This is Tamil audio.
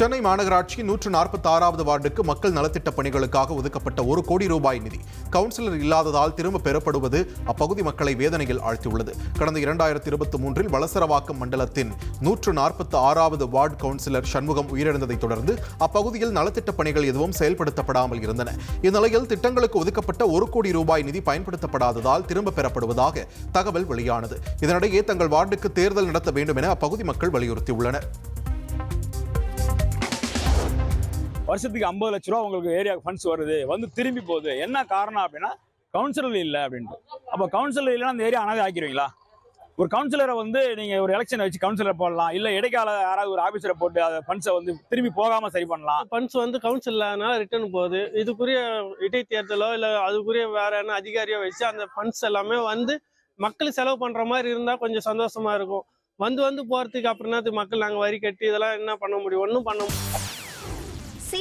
சென்னை மாநகராட்சி நூற்று நாற்பத்தி ஆறாவது வார்டுக்கு மக்கள் நலத்திட்ட பணிகளுக்காக ஒதுக்கப்பட்ட ஒரு கோடி ரூபாய் நிதி. கவுன்சிலர் இல்லாததால் திரும்ப பெறப்படுவது அப்பகுதி மக்களை வேதனையில் ஆழ்த்தியுள்ளது. கடந்த இரண்டாயிரத்தி இருபத்தி மூன்றில் வலசரவாக்கம் மண்டலத்தின் நூற்று நாற்பத்தி ஆறாவது வார்டு கவுன்சிலர் சண்முகம் உயிரிழந்ததை தொடர்ந்து அப்பகுதியில் நலத்திட்ட பணிகள் எதுவும் செயல்படுத்தப்படாமல் இருந்தன. இந்நிலையில் திட்டங்களுக்கு ஒதுக்கப்பட்ட ஒரு கோடி ரூபாய் நிதி பயன்படுத்தப்படாததால் திரும்ப பெறப்படுவதாக தகவல் வெளியானது. இதனிடையே தங்கள் வார்டுக்கு தேர்தல் நடத்த வேண்டும் என அப்பகுதி மக்கள் வலியுறுத்தியுள்ளனர். வருஷத்துக்கு ஐம்பது லட்ச ரூபா உங்களுக்கு ஏரியாவுக்கு ஃபண்ட்ஸ் வருது. வந்து திரும்பி போகுது. என்ன காரணம் அப்படின்னா கவுன்சிலர் இல்லை அப்படின்ட்டு. அப்போ கவுன்சிலர் இல்லைன்னா அந்த ஏரியா அனாதை ஆக்கிடுவீங்களா ஒரு கவுன்சிலரை வந்து நீங்கள் ஒரு எலெக்ஷன் வச்சு கவுன்சிலரை போடலாம். இல்லை இடைக்கால யாராவது ஒரு ஆஃபீஸரை போட்டு அந்த ஃபண்ட்ஸை வந்து திரும்பி போகாமல் சரி பண்ணலாம். ஃபண்ட்ஸ் வந்து கவுன்சில் இல்லாதனால ரிட்டர்ன் போகுது. இதுக்குரிய இடைத்தேர்தலோ இல்லை அதுக்குரிய வேற என்ன அதிகாரியோ வச்சு அந்த ஃபண்ட்ஸ் எல்லாமே வந்து மக்கள் செலவு பண்ற மாதிரி இருந்தால் கொஞ்சம் சந்தோஷமா இருக்கும். வந்து வந்து போறதுக்கு அப்புறம் மக்கள் நாங்க வரி கட்டி இதெல்லாம் என்ன பண்ண முடியும்? ஒன்றும் பண்ண முடியும்.